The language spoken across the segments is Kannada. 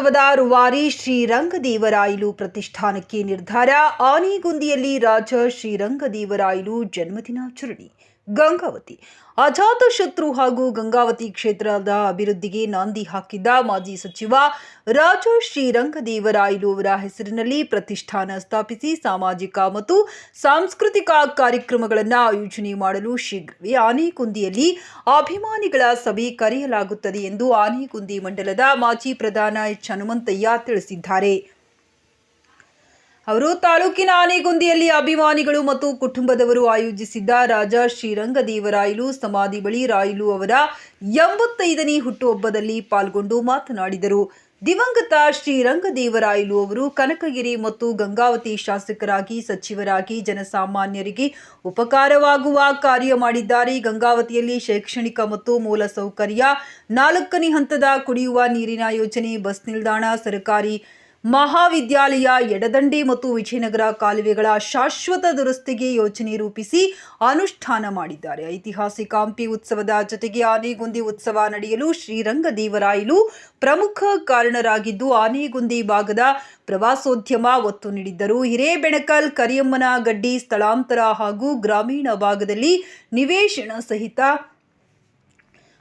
ಉತ್ಸವದ ರೂವಾರಿ ಶ್ರೀರಂಗದೇವರಾಯಲು ಪ್ರತಿಷ್ಠಾನಕ್ಕೆ ನಿರ್ಧಾರ. ಆನೆಗುಂದಿಯಲ್ಲಿ ರಾಜ ಶ್ರೀರಂಗದೇವರಾಯಲು ಜನ್ಮದಿನಾಚರಣೆ. ಗಂಗಾವತಿ ಅಜಾತ ಶತ್ರು ಹಾಗೂ ಗಂಗಾವತಿ ಕ್ಷೇತ್ರದ ಅಭಿವೃದ್ಧಿಗೆ ನಾಂದಿ ಹಾಕಿದ್ದ ಮಾಜಿ ಸಚಿವ ರಾಜು ಶ್ರೀರಂಗದೇವರಾಯಲು ಅವರ ಹೆಸರಿನಲ್ಲಿ ಪ್ರತಿಷ್ಠಾನ ಸ್ಥಾಪಿಸಿ ಸಾಮಾಜಿಕ ಮತ್ತು ಸಾಂಸ್ಕೃತಿಕ ಕಾರ್ಯಕ್ರಮಗಳನ್ನು ಆಯೋಜನೆ ಮಾಡಲು ಶೀಘ್ರವೇ ಆನೆಗುಂದಿಯಲ್ಲಿ ಅಭಿಮಾನಿಗಳ ಸಭೆ ಕರೆಯಲಾಗುತ್ತದೆ ಎಂದು ಆನೆಗುಂದಿ ಮಂಡಲದ ಮಾಜಿ ಪ್ರಧಾನ ಎಚ್ ಹನುಮಂತಯ್ಯ ತಿಳಿಸಿದ್ದಾರೆ. ಅವರು ತಾಲೂಕಿನ ಆನೆಗುಂದಿಯಲ್ಲಿ ಅಭಿಮಾನಿಗಳು ಮತ್ತು ಕುಟುಂಬದವರು ಆಯೋಜಿಸಿದ್ದ ರಾಜ ಶ್ರೀರಂಗದೇವರಾಯಲು ಸಮಾಧಿ ಬಳಿ ರಾಯಲು ಅವರ ಎಂಬತ್ತೈದನೇ ಹುಟ್ಟುಹಬ್ಬದಲ್ಲಿ ಪಾಲ್ಗೊಂಡು ಮಾತನಾಡಿದರು. ದಿವಂಗತ ಶ್ರೀರಂಗದೇವರಾಯಲು ಅವರು ಕನಕಗಿರಿ ಮತ್ತು ಗಂಗಾವತಿ ಶಾಸಕರಾಗಿ, ಸಚಿವರಾಗಿ, ಜನಸಾಮಾನ್ಯರಿಗೆ ಉಪಕಾರವಾಗುವ ಕಾರ್ಯ ಮಾಡಿದ್ದಾರೆ. ಗಂಗಾವತಿಯಲ್ಲಿ ಶೈಕ್ಷಣಿಕ ಮತ್ತು ಮೂಲಸೌಕರ್ಯ ನಾಲ್ಕನೇ ಹಂತದ ಕುಡಿಯುವ ನೀರಿನ ಯೋಜನೆ, ಬಸ್ ನಿಲ್ದಾಣ, ಸರ್ಕಾರಿ ಮಹಾವಿದ್ಯಾಲಯ, ಎಡದಂಡೆ ಮತ್ತು ವಿಜಯನಗರ ಕಾಲುವೆಗಳ ಶಾಶ್ವತ ದುರಸ್ತಿಗೆ ಯೋಜನೆ ರೂಪಿಸಿ ಅನುಷ್ಠಾನ ಮಾಡಿದ್ದಾರೆ. ಐತಿಹಾಸಿಕ ಹಂಪಿ ಉತ್ಸವದ ಜೊತೆಗೆ ಆನೆಗುಂದಿ ಉತ್ಸವ ನಡೆಯಲು ಶ್ರೀರಂಗದೇವರಾಯಲು ಪ್ರಮುಖ ಕಾರಣರಾಗಿದ್ದು, ಆನೆಗುಂದಿ ಭಾಗದ ಪ್ರವಾಸೋದ್ಯಮ ಒತ್ತು ನೀಡಿದ್ದರು. ಹಿರೇಬೆಣಕಲ್ ಕರಿಯಮ್ಮನ ಗಡ್ಡಿ ಸ್ಥಳಾಂತರ ಹಾಗೂ ಗ್ರಾಮೀಣ ಭಾಗದಲ್ಲಿ ನಿವೇಶನ ಸಹಿತ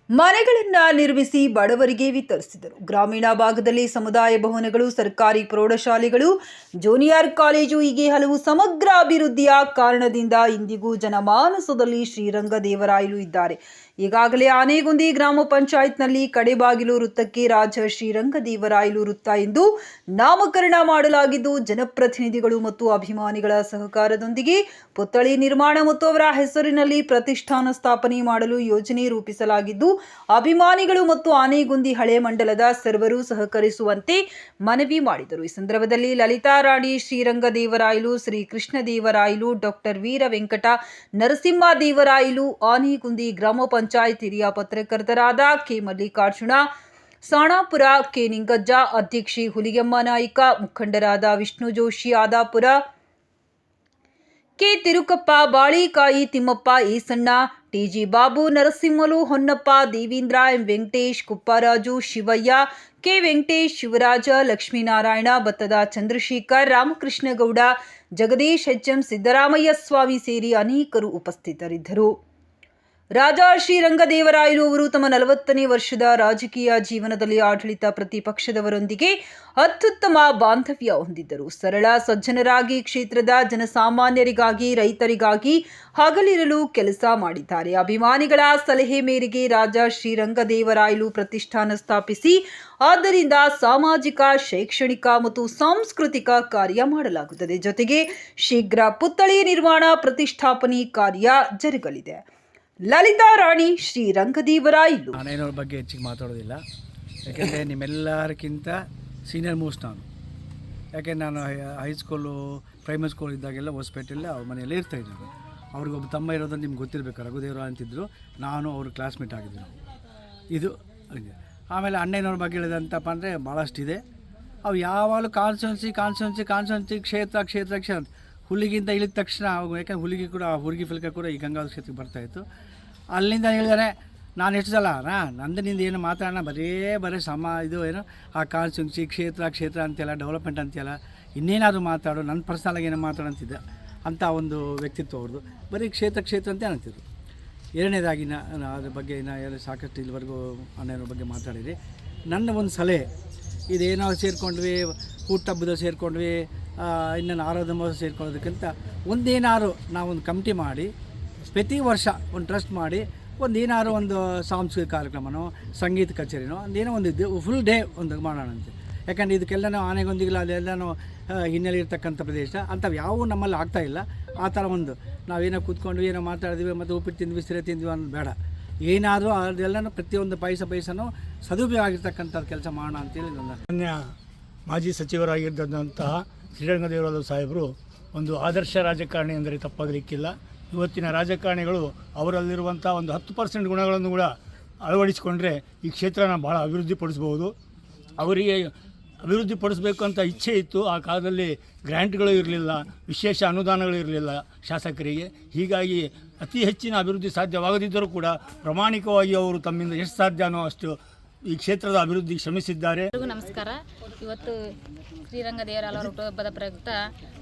ಮನೆಗಳನ್ನ ನಿರ್ಮಿಸಿ ಬಡವರಿಗೆ ವಿತರಿಸಿದರು. ಗ್ರಾಮೀಣ ಭಾಗದಲ್ಲಿ ಸಮುದಾಯ ಭವನಗಳು, ಸರ್ಕಾರಿ ಪ್ರೌಢಶಾಲೆಗಳು, ಜೂನಿಯರ್ ಕಾಲೇಜು ಹೀಗೆ ಹಲವು ಸಮಗ್ರ ಅಭಿವೃದ್ಧಿಯ ಕಾರಣದಿಂದ ಇಂದಿಗೂ ಜನಮಾನಸದಲ್ಲಿ ಶ್ರೀರಂಗದೇವರಾಯಲು ಇದ್ದಾರೆ. ಈಗಾಗಲೇ ಆನೆಗುಂದಿ ಗ್ರಾಮ ಪಂಚಾಯತ್ನಲ್ಲಿ ಕಡೆಬಾಗಿಲು ವೃತ್ತಕ್ಕೆ ರಾಜ ಶ್ರೀರಂಗದೇವರಾಯಲು ವೃತ್ತ ಎಂದು ನಾಮಕರಣ ಮಾಡಲಾಗಿದ್ದು, ಜನಪ್ರತಿನಿಧಿಗಳು ಮತ್ತು ಅಭಿಮಾನಿಗಳ ಸಹಕಾರದೊಂದಿಗೆ ಪುತ್ಥಳಿ ನಿರ್ಮಾಣ ಮತ್ತು ಅವರ ಹೆಸರಿನಲ್ಲಿ ಪ್ರತಿಷ್ಠಾನ ಸ್ಥಾಪನೆ ಮಾಡಲು ಯೋಜನೆ ರೂಪಿಸಲಾಗಿದ್ದು ಅಭಿಮಾನಿಗಳು ಮತ್ತು ಆನೆಗುಂದಿ ಹಳೆ ಮಂಡಲದ ಸರ್ವರು ಸಹಕರಿಸುವಂತೆ ಮನವಿ ಮಾಡಿದರು. ಈ ಸಂದರ್ಭದಲ್ಲಿ ಲಲಿತಾ ರಾಣಿ, ಶ್ರೀರಂಗದೇವರಾಯಲು ಶ್ರೀ ಕೃಷ್ಣದೇವರಾಯಲು ಡಾಕ್ಟರ್ ವೀರ ವೆಂಕಟ ನರಸಿಂಹದೇವರಾಯಲು ಆನೆಗುಂದಿ ಗ್ರಾಮ ಪಂಚಾಯತ್ ಹಿರಿಯ ಪತ್ರಕರ್ತರಾದ ಕೆ. ಮಲ್ಲಿಕಾರ್ಜುನ, ಸಾಣಾಪುರ ಕೆ. ನಿಂಗಜ್ಜ, ಅಧ್ಯಕ್ಷೆ ಹುಲಿಗೆಮ್ಮ ನಾಯ್ಕ, ಮುಖಂಡರಾದ Vishnu Joshi, Adapura K Tirukappa, Balikayi Thimmappa, Eeshanna, TG Babu, Narasimhalu, Honnappa, Devindra, M. Venkatesh, Kupparaju, Shivaiah, K. Venkatesh, Shivaraja, Lakshminarayana, ಭತ್ತದ ಚಂದ್ರಶೇಖರ್, ರಾಮಕೃಷ್ಣಗೌಡ, ಜಗದೀಶ್ ಎಚ್ಎಂ ಸಿದ್ದರಾಮಯ್ಯ ಸ್ವಾಮಿ ಸೇರಿ ಅನೇಕರು ಉಪಸ್ಥಿತರಿದ್ದರು. ರಾಜಾ ಶ್ರೀರಂಗದೇವರಾಯಲು ಅವರು ತಮ್ಮ ನಲವತ್ತನೇ ವರ್ಷದ ರಾಜಕೀಯ ಜೀವನದಲ್ಲಿ ಆಡಳಿತ ಪ್ರತಿಪಕ್ಷದವರೊಂದಿಗೆ ಅತ್ಯುತ್ತಮ ಬಾಂಧವ್ಯ ಹೊಂದಿದ್ದರು. ಸರಳ, ಸಜ್ಜನರಾಗಿ ಕ್ಷೇತ್ರದ ಜನಸಾಮಾನ್ಯರಿಗಾಗಿ, ರೈತರಿಗಾಗಿ ಹಗಲಿರಲು ಕೆಲಸ ಮಾಡಿದ್ದಾರೆ. ಅಭಿಮಾನಿಗಳ ಸಲಹೆ ಮೇರೆಗೆ ರಾಜ ಶ್ರೀರಂಗದೇವರಾಯಲು ಪ್ರತಿಷ್ಠಾನ ಸ್ಥಾಪಿಸಿ, ಆದ್ದರಿಂದ ಸಾಮಾಜಿಕ, ಶೈಕ್ಷಣಿಕ ಮತ್ತು ಸಾಂಸ್ಕೃತಿಕ ಕಾರ್ಯ ಮಾಡಲಾಗುತ್ತದೆ. ಜೊತೆಗೆ ಶೀಘ್ರ ಪುತ್ಥಳಿ ನಿರ್ಮಾಣ, ಪ್ರತಿಷ್ಠಾಪನೆ ಕಾರ್ಯ ಜರುಗಲಿದೆ. ಲಲಿತಾ ರಾಣಿ ಶ್ರೀ ಶ್ರೀರಂಗದೇವರಾಯಲು ನಾನೇನೋರ ಬಗ್ಗೆ ಹೆಚ್ಚಿಗೆ ಮಾತಾಡೋದಿಲ್ಲ. ಯಾಕೆಂದರೆ ನಿಮ್ಮೆಲ್ಲರಿಗಿಂತ ಸೀನಿಯರ್ ಮೋಸ್ಟ್ ನಾನು. ಯಾಕೆ ನಾನು ಹೈಸ್ಕೂಲು ಪ್ರೈಮರಿ ಸ್ಕೂಲ್ ಇದ್ದಾಗೆಲ್ಲ ಹೊಸಪೇಟೆಯಲ್ಲಿ ಅವ್ರ ಮನೆಯಲ್ಲೇ ಇರ್ತಾಯಿದ್ದೆ ಅವ್ರಿಗೊಬ್ಬ ತಮ್ಮ ಇರೋದು ನಿಮ್ಗೆ ಗೊತ್ತಿರಬೇಕು. ರಘುದೇವರ ಅಂತಿದ್ರು. ನಾನು ಅವ್ರ ಕ್ಲಾಸ್ಮೇಟ್ ಆಗಿದ್ದರು ಇದು ಆಮೇಲೆ ಅಣ್ಣನವ್ರ ಬಗ್ಗೆ ಹೇಳಿದಂತಪ್ಪ ಅಂದರೆ ಭಾಳಷ್ಟಿದೆ ಅವು ಯಾವಾಗಲೂ ಕಾನ್ಸ್ಟನ್ಸಿ ಕಾನ್ಸ್ಟನ್ಸಿ ಕಾನ್ಸ್ಟನ್ಸಿ ಕ್ಷೇತ್ರ ಕ್ಷೇತ್ರ ಕ್ಷೇತ್ರ. ಹುಲಿಗಿಂತ ಇಳಿದ ತಕ್ಷಣ ಯಾಕೆಂದ್ರೆ ಹುಲಿಗೆ ಕೂಡ ಹುಡುಗಿ ಫಲಕ ಕೂಡ ಈ ಗಂಗಾ ಕ್ಷೇತ್ರಕ್ಕೆ ಬರ್ತಾಯಿತ್ತು ಅಲ್ಲಿಂದ ಹೇಳಿದರೆ, ನಾನು ಎಷ್ಟು ಸಲ, ನಾ ನಂದು ನಿಂದು ಏನು ಮಾತಾಡೋಣ, ಬರೀ ಬರೀ ಸಮ, ಇದು ಏನು, ಆ ಕಾನ್ಸ್ಟಿಟ್ಯೂನ್ಸಿ ಕ್ಷೇತ್ರ ಕ್ಷೇತ್ರ ಅಂತೆಲ್ಲ ಡೆವಲಪ್ಮೆಂಟ್ ಅಂತೆಲ್ಲ, ಇನ್ನೇನಾದರೂ ಮಾತಾಡು ನನ್ನ ಪರ್ಸ್ನಲಾಗಿ ಏನೋ ಮಾತಾಡೋಂತಿದ್ದೆ ಅಂಥ ಒಂದು ವ್ಯಕ್ತಿತ್ವ ಅವ್ರದ್ದು ಬರೀ ಕ್ಷೇತ್ರ ಕ್ಷೇತ್ರ ಅಂತ ಅಂತಿದ್ರು ಎರಡನೇದಾಗಿ ನಾ ನಾ, ಅದ್ರ ಬಗ್ಗೆ ಇನ್ನು ಎಲ್ಲ ಸಾಕಷ್ಟು ಇಲ್ಲಿವರೆಗೂ ಅನ್ನೋರ ಬಗ್ಗೆ ಮಾತಾಡಿರಿ ನನ್ನ ಒಂದು ಸಲಹೆ, ಇದೇನೋ ಸೇರ್ಕೊಂಡ್ವಿ ಹುಟ್ಟಹಬ್ಬದಲ್ಲಿ ಸೇರಿಕೊಂಡ್ವಿ ಇನ್ನೊಂದು ಆರಾಧಮ ಸೇರ್ಕೊಳ್ಳೋದಕ್ಕಿಂತ ಒಂದೇನಾದ್ರು ನಾವೊಂದು ಕಮಿಟಿ ಮಾಡಿ ಪ್ರತಿ ವರ್ಷ ಒಂದು ಟ್ರಸ್ಟ್ ಮಾಡಿ ಒಂದು ಏನಾದ್ರು ಒಂದು ಸಾಂಸ್ಕೃತಿಕ ಕಾರ್ಯಕ್ರಮನೋ, ಸಂಗೀತ ಕಚೇರಿನೋ ಏನೋ ಒಂದು ಇದ್ದು ಫುಲ್ ಡೇ ಒಂದು ಮಾಡೋಣಂತೆ ಯಾಕಂದರೆ ಇದಕ್ಕೆಲ್ಲನೂ ಆನೆಗೊಂದಿಗಿಲ್ಲ ಅದೆಲ್ಲನೂ ಹಿನ್ನೆಲೆ ಇರ್ತಕ್ಕಂಥ ಪ್ರದೇಶ, ಅಂಥವು ಯಾವುವು ನಮ್ಮಲ್ಲಿ ಆಗ್ತಾ ಇಲ್ಲ. ಆ ಥರ ಒಂದು ನಾವೇನೋ ಕೂತ್ಕೊಂಡು ಏನೋ ಮಾತಾಡಿದ್ವಿ, ಮತ್ತು ಉಪ್ಪಿಟ್ಟು ತಿಂದ್ವಿ ಸಿರೆ ತಿಂದ್ವಿ ಅನ್ನೋದು ಬೇಡ. ಏನಾದರೂ ಅದೆಲ್ಲನೂ ಪ್ರತಿಯೊಂದು ಪೈಸೆ ಪೈಸನೂ ಸದುಪಯೋಗ ಆಗಿರ್ತಕ್ಕಂಥ ಕೆಲಸ ಮಾಡೋಣ ಅಂತೇಳಿ ನನ್ನ ಮಾಜಿ ಸಚಿವರಾಗಿದ್ದಂತಹ ಶ್ರೀರಂಗದೇವರಾದ ಸಾಹೇಬರು ಒಂದು ಆದರ್ಶ ರಾಜಕಾರಣಿ ಅಂದರೆ ತಪ್ಪಾಗಲಿಕ್ಕಿಲ್ಲ ಇವತ್ತಿನ ರಾಜಕಾರಣಿಗಳು ಅವರಲ್ಲಿರುವಂಥ ಒಂದು ಹತ್ತು ಪರ್ಸೆಂಟ್ ಗುಣಗಳನ್ನು ಕೂಡ ಅಳವಡಿಸಿಕೊಂಡ್ರೆ ಈ ಕ್ಷೇತ್ರನ ಭಾಳ ಅಭಿವೃದ್ಧಿಪಡಿಸ್ಬೋದು. ಅವರಿಗೆ ಅಭಿವೃದ್ಧಿಪಡಿಸಬೇಕು ಅಂತ ಇಚ್ಛೆ ಇತ್ತು, ಆ ಕಾಲದಲ್ಲಿ ಗ್ರ್ಯಾಂಟ್ಗಳು ಇರಲಿಲ್ಲ, ವಿಶೇಷ ಅನುದಾನಗಳು ಇರಲಿಲ್ಲ ಶಾಸಕರಿಗೆ. ಹೀಗಾಗಿ ಅತಿ ಹೆಚ್ಚಿನ ಅಭಿವೃದ್ಧಿ ಸಾಧ್ಯವಾಗದಿದ್ದರೂ ಕೂಡ ಪ್ರಾಮಾಣಿಕವಾಗಿ ಅವರು ತಮ್ಮಿಂದ ಎಷ್ಟು ಸಾಧ್ಯನೋ ಅಷ್ಟು ಈ ಕ್ಷೇತ್ರದ ಅಭಿವೃದ್ಧಿ ಶ್ರಮಿಸಿದ್ದಾರೆ. ಎಲ್ರಿಗೂ ನಮಸ್ಕಾರ. ಇವತ್ತು ಶ್ರೀರಂಗ ದೇವರ ಹುಟ್ಟುಹಬ್ಬದ ಪ್ರಯುಕ್ತ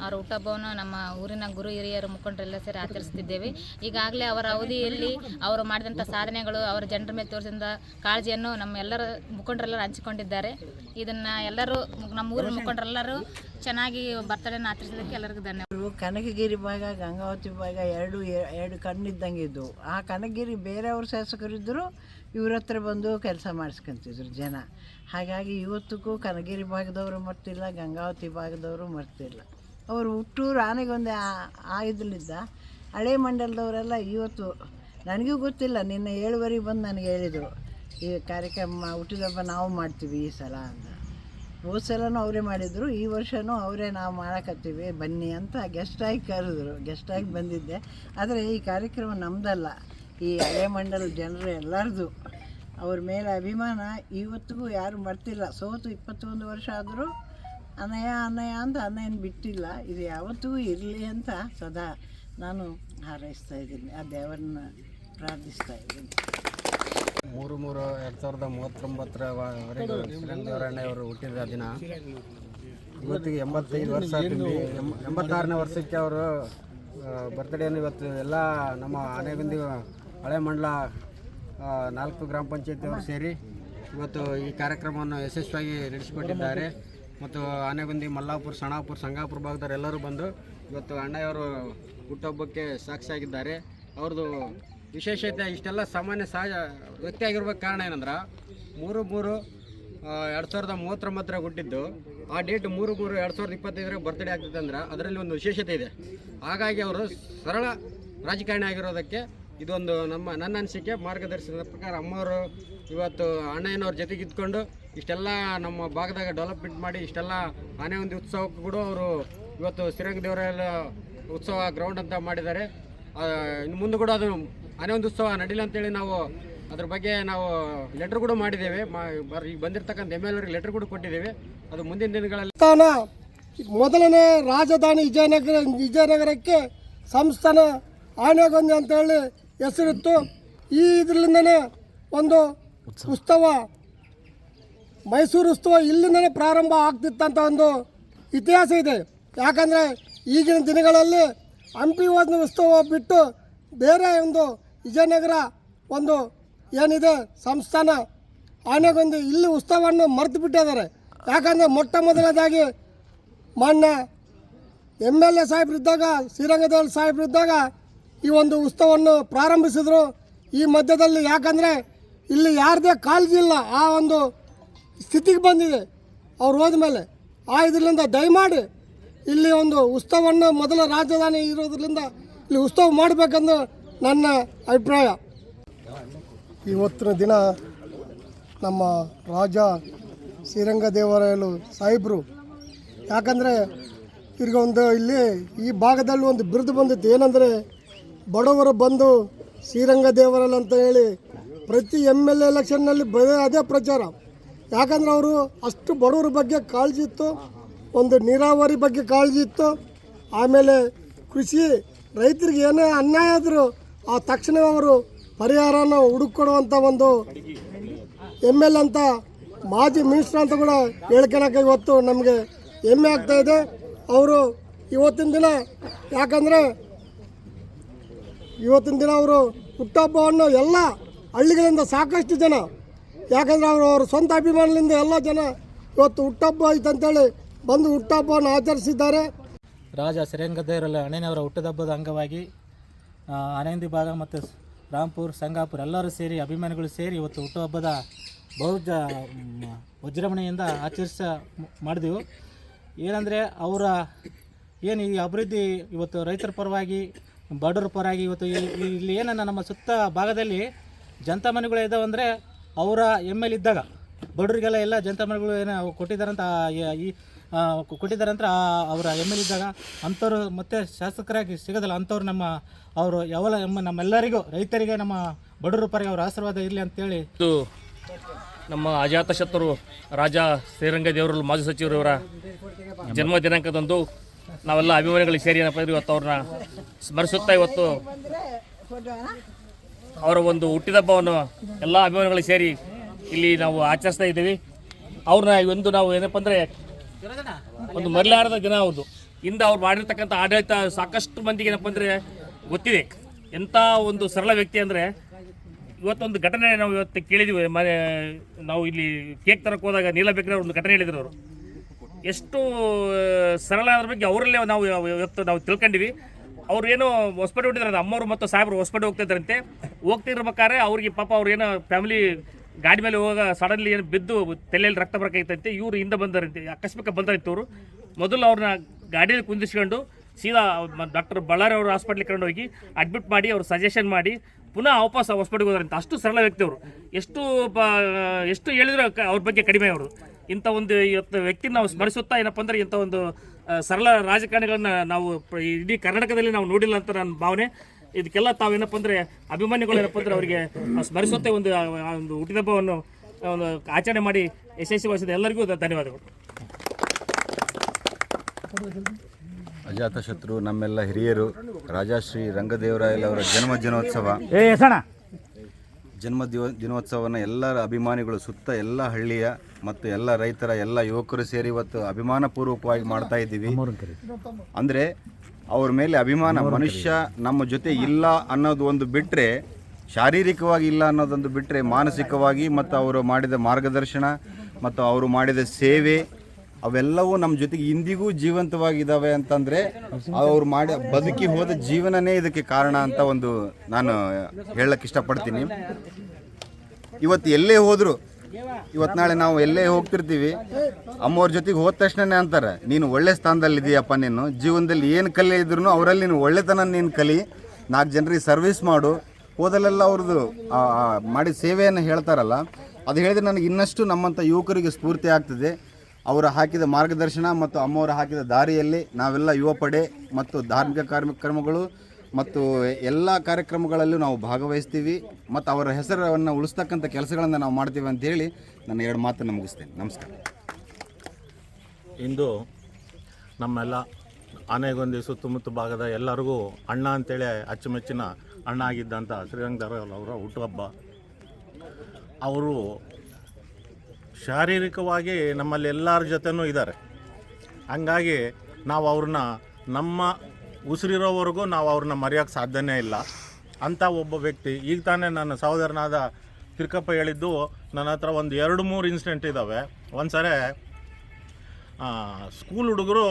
ಅವರ ಹುಟ್ಟುಹಬ್ಬವನ್ನು ನಮ್ಮ ಊರಿನ ಗುರು ಹಿರಿಯರು ಮುಖಂಡರೆಲ್ಲ ಸೇರಿ ಆಚರಿಸುತ್ತಿದ್ದೇವೆ ಈಗಾಗಲೇ ಅವರ ಅವಧಿಯಲ್ಲಿ ಅವರು ಮಾಡಿದಂಥ ಸಾಧನೆಗಳು ಅವರ ಜನರ ಮೇಲೆ ತೋರಿಸಿದ ಕಾಳಜಿಯನ್ನು ನಮ್ಮ ಎಲ್ಲರ ಮುಖಂಡರೆಲ್ಲರೂ ಹಂಚಿಕೊಂಡಿದ್ದಾರೆ. ಇದನ್ನು ಎಲ್ಲರೂ ನಮ್ಮ ಊರಿನ ಮುಖಂಡರೆಲ್ಲರೂ ಚೆನ್ನಾಗಿ ಬರ್ತಡೇನ ಆಚರಿಸೋದಕ್ಕೆ ಎಲ್ಲರಿಗೂ ಧನ್ಯವಾದ. ಕನಕಗಿರಿ ಭಾಗ ಗಂಗಾವತಿ ಭಾಗ ಎರಡು ಎರಡು ಕಣ್ಣಿದ್ದಂಗೆ ಇದ್ದವು. ಆ ಕನಕಗಿರಿ ಬೇರೆಯವ್ರ ಶಾಸಕರಿದ್ದರು ಇವ್ರ ಹತ್ರ ಬಂದು ಕೆಲಸ ಮಾಡಿಸ್ಕೊಂತಿದ್ರು ಜನ. ಹಾಗಾಗಿ ಇವತ್ತಿಗೂ ಕನಗಿರಿ ಭಾಗದವರು ಮರ್ತಿಲ್ಲ, ಗಂಗಾವತಿ ಭಾಗದವರು ಮರ್ತಿಲ್ಲ. ಅವರು ಹುಟ್ಟೂರು ಆನೆಗೊಂದು ಆ ಇದರಲ್ಲಿದ್ದ. ಹಳೆ ಮಂಡಲದವರೆಲ್ಲ ಇವತ್ತು ನನಗೂ ಗೊತ್ತಿಲ್ಲ, ನಿನ್ನೆ ಏಳುವರೆಗೆ ಬಂದು ನನಗೆ ಹೇಳಿದರು, ಈ ಕಾರ್ಯಕ್ರಮ ಹುಟ್ಟಿದಬ್ಬ ನಾವು ಮಾಡ್ತೀವಿ ಈ ಸಲ ಅಂತ. ಹೋದ ಸಲನೂ ಅವರೇ ಮಾಡಿದರು, ಈ ವರ್ಷವೂ ಅವರೇ ನಾವು ಮಾಡಕತ್ತೀವಿ, ಬನ್ನಿ ಅಂತ ಗೆಸ್ಟಾಗಿ ಕರೆದ್ರು ಗೆಸ್ಟಾಗಿ ಬಂದಿದ್ದೆ. ಆದರೆ ಈ ಕಾರ್ಯಕ್ರಮ ನಮ್ಮದಲ್ಲ ಈ ಹಳೆ ಮಂಡಲ ಜನರು ಎಲ್ಲರದು. ಅವ್ರ ಮೇಲೆ ಅಭಿಮಾನ ಇವತ್ತಿಗೂ ಯಾರು ಮರ್ತಿಲ್ಲ. ಸೋತು ಇಪ್ಪತ್ತೊಂದು ವರ್ಷ ಆದರೂ ಅನಯ ಅನಯ ಅಂತ ಅನಯನ ಬಿಟ್ಟಿಲ್ಲ. ಇದು ಯಾವತ್ತಿಗೂ ಇರಲಿ ಅಂತ ಸದಾ ನಾನು ಹಾರೈಸ್ತಾ ಇದ್ದೀನಿ. ಆ ದೇವರನ್ನ ಪ್ರಾರ್ಥಿಸ್ತಾ ಇದ್ದೀನಿ. ಮೂರು ಮೂರು ಎರಡು ಸಾವಿರದ ಮೂವತ್ತೊಂಬತ್ತರವರೆಗೂ ಹುಟ್ಟಿದ ದಿನ. ಇವತ್ತಿಗೆ ಎಂಬತ್ತೈದು ವರ್ಷ ಎಂಬತ್ತಾರನೇ ವರ್ಷಕ್ಕೆ ಅವರು ಬರ್ತ್ಡೇನ ಇವತ್ತು ಎಲ್ಲ ನಮ್ಮ ಆನೆಗುಂದಿ ಹಳೆ ಮಂಡಲ ನಾಲ್ಕು ಗ್ರಾಮ ಪಂಚಾಯತಿಯವರು ಸೇರಿ ಇವತ್ತು ಈ ಕಾರ್ಯಕ್ರಮವನ್ನು ಯಶಸ್ವಿಯಾಗಿ ನಡೆಸಿಕೊಟ್ಟಿದ್ದಾರೆ. ಮತ್ತು ಆನೆಗುಂದಿ, ಮಲ್ಲಾಪುರ, ಸಣಾಪುರ, ಸಂಗಾಪುರ ಭಾಗದವರೆಲ್ಲರೂ ಬಂದು ಇವತ್ತು ಅಣ್ಣಯವರು ಹುಟ್ಟಹಬ್ಬಕ್ಕೆ ಸಾಕ್ಷಿಯಾಗಿದ್ದಾರೆ. ಅವ್ರದ್ದು ವಿಶೇಷತೆ ಇಷ್ಟೆಲ್ಲ ಸಾಮಾನ್ಯ ಸಹಜ ವ್ಯಕ್ತಿ ಆಗಿರ್ಬೇಕು ಕಾರಣ ಏನಂದ್ರೆ, ಮೂರು ಮೂರು ಎರಡು ಸಾವಿರದ ಮೂವತ್ತೊಂಬತ್ತರಾಗ ಹುಟ್ಟಿದ್ದು, ಆ ಡೇಟ್ ಮೂರು ಮೂರು ಎರಡು ಸಾವಿರದ ಇಪ್ಪತ್ತೈದರಾಗ ಬರ್ತ್ಡೇ ಆಗ್ತದೆ ಅಂದ್ರೆ ಅದರಲ್ಲಿ ಒಂದು ವಿಶೇಷತೆ ಇದೆ. ಹಾಗಾಗಿ ಅವರು ಸರಳ ರಾಜಕಾರಣಿ ಆಗಿರೋದಕ್ಕೆ ಇದೊಂದು ನಮ್ಮ ನನ್ನ ಅನಿಸಿಕೆ ಮಾರ್ಗದರ್ಶನದ ಪ್ರಕಾರ ಅಮ್ಮವರು ಇವತ್ತು ಅಣ್ಣಯ್ಯನವ್ರ ಜೊತೆಗೆ ಇದ್ಕೊಂಡು ಇಷ್ಟೆಲ್ಲ ನಮ್ಮ ಭಾಗದಾಗ ಡೆವಲಪ್ಮೆಂಟ್ ಮಾಡಿ ಇಷ್ಟೆಲ್ಲ ಆನೆ ಒಂದು ಉತ್ಸವಕ್ಕೂ ಕೂಡ ಅವರು ಇವತ್ತು ಶ್ರೀರಂಗ ದೇವರ ಉತ್ಸವ ಗ್ರೌಂಡ್ ಅಂತ ಮಾಡಿದ್ದಾರೆ. ಇನ್ನು ಮುಂದೆ ಕೂಡ ಅದು ಆನೆ ಒಂದು ಉತ್ಸವ ನಡೀಲಿ ಅಂತೇಳಿ ನಾವು ಅದ್ರ ಬಗ್ಗೆ ನಾವು ಲೆಟ್ರ್ ಕೂಡ ಮಾಡಿದ್ದೇವೆ. ಈಗ ಬಂದಿರತಕ್ಕಂಥ ಎಂ ಎಲ್ ಲೆಟ್ರ್ ಕೂಡ ಕೊಟ್ಟಿದ್ದೇವೆ. ಅದು ಮುಂದಿನ ದಿನಗಳಲ್ಲಿ ಮೊದಲನೇ ರಾಜಧಾನಿ ವಿಜಯನಗರ, ವಿಜಯನಗರಕ್ಕೆ ಸಂಸ್ಥಾನ ಆನೆಗೊಂದಿ ಅಂತೇಳಿ ಹೆಸರಿತ್ತು. ಈ ಇದರಿಂದನೇ ಒಂದು ಉತ್ಸವ, ಮೈಸೂರು ಉತ್ಸವ ಇಲ್ಲಿಂದನೇ ಪ್ರಾರಂಭ ಆಗ್ತಿತ್ತಂಥ ಒಂದು ಇತಿಹಾಸ ಇದೆ. ಯಾಕಂದರೆ ಈಗಿನ ದಿನಗಳಲ್ಲಿ ಹಂಪಿ ಒಂದು ಉತ್ಸವ ಬಿಟ್ಟು ಬೇರೆ ಒಂದು ವಿಜಯನಗರ ಒಂದು ಏನಿದೆ, ಸಂಸ್ಥಾನ, ಆನೆಗೊಂದು ಇಲ್ಲಿ ಉತ್ಸವವನ್ನು ಮರೆತು ಬಿಟ್ಟಿದ್ದಾರೆ. ಯಾಕಂದರೆ ಮೊಟ್ಟ ಮೊದಲನೇದಾಗಿ ಮಾನ್ಯ ಎಂ ಎಲ್ ಎ ಸಾಹೇಬ್ರಿದ್ದಾಗ ಸಾಹೇಬ್ರು ಸಾಹೇಬ್ರಿದ್ದಾಗ ಈ ಒಂದು ಉತ್ಸವವನ್ನು ಪ್ರಾರಂಭಿಸಿದರು ಈ ಮಧ್ಯದಲ್ಲಿ ಯಾಕಂದರೆ ಇಲ್ಲಿ ಯಾರದೇ ಕಾಳಜಿ ಇಲ್ಲ ಆ ಒಂದು ಸ್ಥಿತಿಗೆ ಬಂದಿದೆ. ಅವ್ರು ಹೋದ್ಮೇಲೆ ಆ ಇದರಿಂದ ದಯಮಾಡಿ ಇಲ್ಲಿ ಒಂದು ಉತ್ಸವವನ್ನು ಮೊದಲ ರಾಜಧಾನಿ ಇರೋದ್ರಿಂದ ಇಲ್ಲಿ ಉತ್ಸವ ಮಾಡಬೇಕೆಂದು ನನ್ನ ಅಭಿಪ್ರಾಯ. ಇವತ್ತಿನ ದಿನ ನಮ್ಮ ರಾಜ ಶ್ರೀರಂಗದೇವರಾಯಲು ಸಾಹೇಬರು, ಯಾಕಂದರೆ ಇವ್ರಿಗೆ ಒಂದು ಇಲ್ಲಿ ಈ ಭಾಗದಲ್ಲಿ ಒಂದು ಬಿರುದು ಬಂದಿತ್ತು. ಏನಂದರೆ ಬಡವರು ಬಂದು ಶ್ರೀರಂಗ ದೇವರಲ್ಲ ಅಂತ ಹೇಳಿ ಪ್ರತಿ ಎಂ ಎಲ್ ಎಲೆಕ್ಷನ್ನಲ್ಲಿ ಬರೀ ಅದೇ ಪ್ರಚಾರ. ಯಾಕಂದ್ರೆ ಅವರು ಅಷ್ಟು ಬಡವರ ಬಗ್ಗೆ ಕಾಳಜಿ ಇತ್ತು, ಒಂದು ನೀರಾವರಿ ಬಗ್ಗೆ ಕಾಳಜಿ ಇತ್ತು. ಆಮೇಲೆ ಕೃಷಿ, ರೈತರಿಗೆ ಏನೇ ಅನ್ಯಾಯ ಆದರೂ ಆ ತಕ್ಷಣ ಅವರು ಪರಿಹಾರನ ಹುಡುಕೊಡುವಂಥ ಒಂದು ಎಂ ಎಲ್ ಅಂತ ಮಾಜಿ ಮಿನಿಸ್ಟರ್ ಅಂತ ಕೂಡ ಹೇಳ್ಕೊಳಕ್ಕೆ ಇವತ್ತು ನಮಗೆ ಹೆಮ್ಮೆ ಇದೆ. ಅವರು ಇವತ್ತಿನ ದಿನ ಯಾಕಂದರೆ ಇವತ್ತಿನ ದಿನ ಅವರು ಹುಟ್ಟಹಬ್ಬವನ್ನು ಎಲ್ಲ ಹಳ್ಳಿಗಳಿಂದ ಸಾಕಷ್ಟು ಜನ, ಯಾಕಂದರೆ ಅವರು ಅವ್ರ ಸ್ವಂತ ಅಭಿಮಾನದಿಂದ ಎಲ್ಲ ಜನ ಇವತ್ತು ಹುಟ್ಟಹಬ್ಬ ಆಯ್ತು ಅಂತೇಳಿ ಬಂದು ಹುಟ್ಟಹಬ್ಬವನ್ನು ಆಚರಿಸಿದ್ದಾರೆ. ರಾಜ ಶ್ರೀರಂಗದೇವರಲ್ಲಿ ಅಣ್ಣನವರ ಹುಟ್ಟದಬ್ಬದ ಅಂಗವಾಗಿ ಆನಂದಿ ಭಾಗ ಮತ್ತು ರಾಂಪುರ್, ಸಂಗಾಪುರ್ ಎಲ್ಲರೂ ಸೇರಿ, ಅಭಿಮಾನಿಗಳು ಸೇರಿ ಇವತ್ತು ಹುಟ್ಟುಹಬ್ಬದ ಬಹುಜ ವಜ್ರಮಣೆಯಿಂದ ಆಚರಿಸ ಮಾಡಿದೆವು. ಏನಂದರೆ ಅವರ ಏನು ಈ ಅಭಿವೃದ್ಧಿ ಇವತ್ತು ರೈತರ ಪರವಾಗಿ ಬಡವರ ಪರಾಗಿ ಇವತ್ತು ಇಲ್ಲಿ ಏನನ್ನ ನಮ್ಮ ಸುತ್ತ ಭಾಗದಲ್ಲಿ ಜನತಾ ಮನೆಗಳು ಇದ್ದಾವೆ ಅಂದರೆ ಅವರ ಎಂ ಎಲ್ ಇದ್ದಾಗ ಬಡವರಿಗೆಲ್ಲ ಎಲ್ಲ ಜನತಾ ಮನೆಗಳು ಏನೋ ಕೊಟ್ಟಿದ್ದಾರಂತ ಈ- ಕೊಟ್ಟಿದ್ದಾರಂತ ಅವರ ಎಂ ಎಲ್ ಇದ್ದಾಗ ಅಂಥವ್ರು ಮತ್ತೆ ಶಾಸಕರಾಗಿ ಸಿಗೋದಿಲ್ಲ. ಅಂಥವ್ರು ನಮ್ಮ ಅವರು ಯಾವಲ ನಮ್ಮ ನಮ್ಮೆಲ್ಲರಿಗೂ ರೈತರಿಗೆ, ನಮ್ಮ ಬಡವ್ರ ಪರವಾಗಿ ಅವರ ಆಶೀರ್ವಾದ ಇರಲಿ ಅಂತೇಳಿ ಇದು ನಮ್ಮ ಅಜಾತಶತ್ರು ರಾಜ ಶ್ರೀರಂಗ ದೇವರಲ್ಲಿ ಮಾಜಿ ಸಚಿವರವರ ಜನ್ಮ ದಿನಾಂಕದಂದು ನಾವೆಲ್ಲ ಅಭಿಮಾನಿಗಳಿಗೆ ಸೇರಿ ಏನಪ್ಪ ಅಂದ್ರೆ ಇವತ್ತು ಅವ್ರನ್ನ ಸ್ಮರಿಸುತ್ತಾ ಇವತ್ತು ಅವರ ಒಂದು ಹುಟ್ಟಿದ ಹಬ್ಬವನ್ನು ಎಲ್ಲ ಅಭಿಮಾನಿಗಳಿಗೆ ಸೇರಿ ಇಲ್ಲಿ ನಾವು ಆಚರಿಸ್ತಾ ಇದ್ದೀವಿ. ಅವ್ರನ್ನ ಒಂದು ನಾವು ಏನಪ್ಪ ಅಂದರೆ ಒಂದು ಮರಲಾರದ ದಿನ ಅವ್ರದು ಇಂದ ಅವ್ರು ಮಾಡಿರ್ತಕ್ಕಂಥ ಆಡಳಿತ ಸಾಕಷ್ಟು ಮಂದಿಗೆ ಏನಪ್ಪ ಅಂದರೆ ಗೊತ್ತಿದೆ. ಎಂಥ ಒಂದು ಸರಳ ವ್ಯಕ್ತಿ ಅಂದರೆ ಇವತ್ತೊಂದು ಘಟನೆ ನಾವು ಇವತ್ತು ಕೇಳಿದ್ವಿ. ಮನೆ ನಾವು ಇಲ್ಲಿ ಕೇಕ್ ತರಕ್ಕೆ ಹೋದಾಗ ನೀಲ ಬೇಕ್ರೆ ಒಂದು ಘಟನೆ ಹೇಳಿದ್ರು ಅವರು. ಎಷ್ಟು ಸರಳ ಅದ್ರ ಬಗ್ಗೆ ಅವರಲ್ಲೇ ನಾವು ಇವತ್ತು ನಾವು ತಿಳ್ಕೊಂಡಿವಿ. ಅವ್ರು ಏನೋ ಹೊಸಪೇಟೆ ಹೊಟ್ಟಿದ್ದಾರೆ ಅಮ್ಮವರು ಮತ್ತು ಸಾಹೇಬರು ಹೊಸಪೇಟೆ ಹೋಗ್ತಿದ್ರಂತೆ ಹೋಗ್ತಿರ್ಬೇಕಾದ್ರೆ ಅವ್ರಿಗೆ ಪಾಪ ಅವ್ರು ಏನೋ ಫ್ಯಾಮಿಲಿ ಗಾಡಿ ಮೇಲೆ ಹೋಗ ಸಡನ್ಲಿ ಏನು ಬಿದ್ದು ತಲೆಯಲ್ಲಿ ರಕ್ತ ಬರಕೈತಂತೆ ಇವರು ಹಿಂದೆ ಬಂದರಂತೆ, ಆಕಸ್ಮಿಕ ಬಂದರಂತೆ ಅವರು ಮೊದಲು ಅವ್ರನ್ನ ಗಾಡಿಯಲ್ಲಿ ಕುಂದಿಸ್ಕೊಂಡು ಸೀದಾ ಡಾಕ್ಟರ್ ಬಳ್ಳಾರಿ ಅವರು ಹಾಸ್ಪಿಟ್ಲಿಗೆ ಕರ್ಕೊಂಡು ಹೋಗಿ ಅಡ್ಮಿಟ್ ಮಾಡಿ ಅವ್ರು ಸಜೆಷನ್ ಮಾಡಿ ಪುನಃ ವಾಪಸ್ ಹಾಸ್ಪಿಟ್ಲಿಗೆ ಹೋದ್ರಂತೆ. ಅಷ್ಟು ಸರಳ ವ್ಯಕ್ತಿ ಅವರು. ಎಷ್ಟು ಎಷ್ಟು ಹೇಳಿದ್ರು ಅವ್ರ ಬಗ್ಗೆ ಕಡಿಮೆ ಅವರು. ಇಂಥ ಒಂದು ಇವತ್ತು ವ್ಯಕ್ತಿ ನಾವು ಸ್ಮರಿಸುತ್ತಾ ಏನಪ್ಪ ಅಂದ್ರೆ ಇಂಥ ಒಂದು ಸರಳ ರಾಜಕಾರಣಿಗಳನ್ನ ನಾವು ಇಡೀ ಕರ್ನಾಟಕದಲ್ಲಿ ನಾವು ನೋಡಿಲ್ಲ ಅಂತ ನನ್ನ ಭಾವನೆ. ಇದಕ್ಕೆಲ್ಲ ತಾವೇನಪ್ಪ ಅಂದ್ರೆ ಅಭಿಮಾನಿಗಳು ಏನಪ್ಪ ಅಂದ್ರೆ ಅವರಿಗೆ ಸ್ಮರಿಸುತ್ತೆ ಒಂದು ಒಂದು ಹುಟ್ಟಿದಬ್ಬವನ್ನು ಒಂದು ಆಚರಣೆ ಮಾಡಿ ಯಶಸ್ವಿಗೊಳಿಸಿದ ಎಲ್ಲರಿಗೂ ಧನ್ಯವಾದಗಳು. ಅಜಾತಶತ್ರು ನಮ್ಮೆಲ್ಲ ಹಿರಿಯರು ರಾಜಾಶ್ರೀ ಅವರ ಜನ್ಮ ದಿನೋತ್ಸವ. ಜನ್ಮ ದಿವ ದಿನೋತ್ಸವನ ಎಲ್ಲರ ಅಭಿಮಾನಿಗಳು ಸುತ್ತ ಎಲ್ಲ ಹಳ್ಳಿಯ ಮತ್ತು ಎಲ್ಲ ರೈತರ ಎಲ್ಲ ಯುವಕರು ಸೇರಿ ಇವತ್ತು ಅಭಿಮಾನಪೂರ್ವಕವಾಗಿ ಮಾಡ್ತಾ ಇದ್ದೀವಿ. ಅಂದರೆ ಅವ್ರ ಮೇಲೆ ಅಭಿಮಾನ ಮನುಷ್ಯ ನಮ್ಮ ಜೊತೆ ಇಲ್ಲ ಅನ್ನೋದು ಒಂದು ಬಿಟ್ಟರೆ ಶಾರೀರಿಕವಾಗಿ ಇಲ್ಲ ಅನ್ನೋದೊಂದು ಬಿಟ್ಟರೆ ಮಾನಸಿಕವಾಗಿ ಮತ್ತು ಅವರು ಮಾಡಿದ ಮಾರ್ಗದರ್ಶನ ಮತ್ತು ಅವರು ಮಾಡಿದ ಸೇವೆ ಅವೆಲ್ಲವೂ ನಮ್ಮ ಜೊತೆಗೆ ಇಂದಿಗೂ ಜೀವಂತವಾಗಿದ್ದಾವೆ ಅಂತಂದರೆ ಅವ್ರು ಮಾಡಿ ಬದುಕಿ ಹೋದ ಜೀವನನೇ ಇದಕ್ಕೆ ಕಾರಣ ಅಂತ ಒಂದು ನಾನು ಹೇಳಕ್ಕೆ ಇಷ್ಟಪಡ್ತೀನಿ. ಇವತ್ತು ಎಲ್ಲೇ ಹೋದ್ರು, ಇವತ್ತು ನಾಳೆ ನಾವು ಎಲ್ಲೇ ಹೋಗ್ತಿರ್ತೀವಿ, ಅಮ್ಮವ್ರ ಜೊತೆಗೆ ಹೋದ ತಕ್ಷಣನೇ ಅಂತಾರೆ, ನೀನು ಒಳ್ಳೆ ಸ್ಥಾನದಲ್ಲಿ ಇದೆಯಪ್ಪ ನೀನು, ಜೀವನದಲ್ಲಿ ಏನು ಕಲೆ ಇದ್ರು ಅವರಲ್ಲಿ ನೀನು ಒಳ್ಳೆತನ ನೀನು ಕಲಿ, ನಾಲ್ಕು ಜನರಿಗೆ ಸರ್ವಿಸ್ ಮಾಡು, ಹೋದಲ್ಲೆಲ್ಲ ಅವ್ರದ್ದು ಮಾಡಿದ ಸೇವೆಯನ್ನು ಹೇಳ್ತಾರಲ್ಲ, ಅದು ಹೇಳಿದ್ರೆ ನನಗೆ ಇನ್ನಷ್ಟು ನಮ್ಮಂಥ ಯುವಕರಿಗೆ ಸ್ಫೂರ್ತಿ ಆಗ್ತದೆ. ಅವರ ಹಾಕಿದ ಮಾರ್ಗದರ್ಶನ ಮತ್ತು ಅಮ್ಮವರು ಹಾಕಿದ ದಾರಿಯಲ್ಲಿ ನಾವೆಲ್ಲ ಯುವ ಪಡೆ ಮತ್ತು ಧಾರ್ಮಿಕ ಕಾರ್ಯಕ್ರಮಗಳು ಮತ್ತು ಎಲ್ಲ ಕಾರ್ಯಕ್ರಮಗಳಲ್ಲೂ ನಾವು ಭಾಗವಹಿಸ್ತೀವಿ ಮತ್ತು ಅವರ ಹೆಸರನ್ನು ಉಳಿಸ್ತಕ್ಕಂಥ ಕೆಲಸಗಳನ್ನು ನಾವು ಮಾಡ್ತೀವಿ ಅಂತ ಹೇಳಿ ನನ್ನ ಎರಡು ಮಾತನ್ನು ಮುಗಿಸ್ತೇನೆ ನಮಸ್ಕಾರ. ಇಂದು ನಮ್ಮೆಲ್ಲ ಆನೆಗೊಂದಿ ಸುತ್ತಮುತ್ತ ಭಾಗದ ಎಲ್ಲರಿಗೂ ಅಣ್ಣ ಅಂತೇಳಿ ಅಚ್ಚುಮೆಚ್ಚಿನ ಅಣ್ಣ ಆಗಿದ್ದಂಥ ಶ್ರೀರಂಗಧರ ಅವರ ಹುಟ್ಟುಹಬ್ಬ. ಅವರು ಶಾರೀರಿಕವಾಗಿ ನಮ್ಮಲ್ಲಿ ಎಲ್ಲರ ಜೊತೆನೂ ಇದ್ದಾರೆ ಹಂಗಾಗಿ ನಾವು ಅವ್ರನ್ನ ನಮ್ಮ ಉಸಿರಿರೋವರೆಗೂ ನಾವು ಅವ್ರನ್ನ ಮರೆಯೋಕ್ಕೆ ಸಾಧ್ಯನೇ ಇಲ್ಲ. ಅಂಥ ಒಬ್ಬ ವ್ಯಕ್ತಿ, ಈಗ ತಾನೇ ನನ್ನ ಸಹೋದರನಾದ ತಿರ್ಕಪ್ಪ ಹೇಳಿದ್ದು, ನನ್ನ ಹತ್ರ ಒಂದು ಎರಡು ಮೂರು ಇನ್ಸಿಡೆಂಟ್ ಇದ್ದಾವೆ ಒಂದು ಸರಿ ಸ್ಕೂಲ್ ಹುಡುಗರು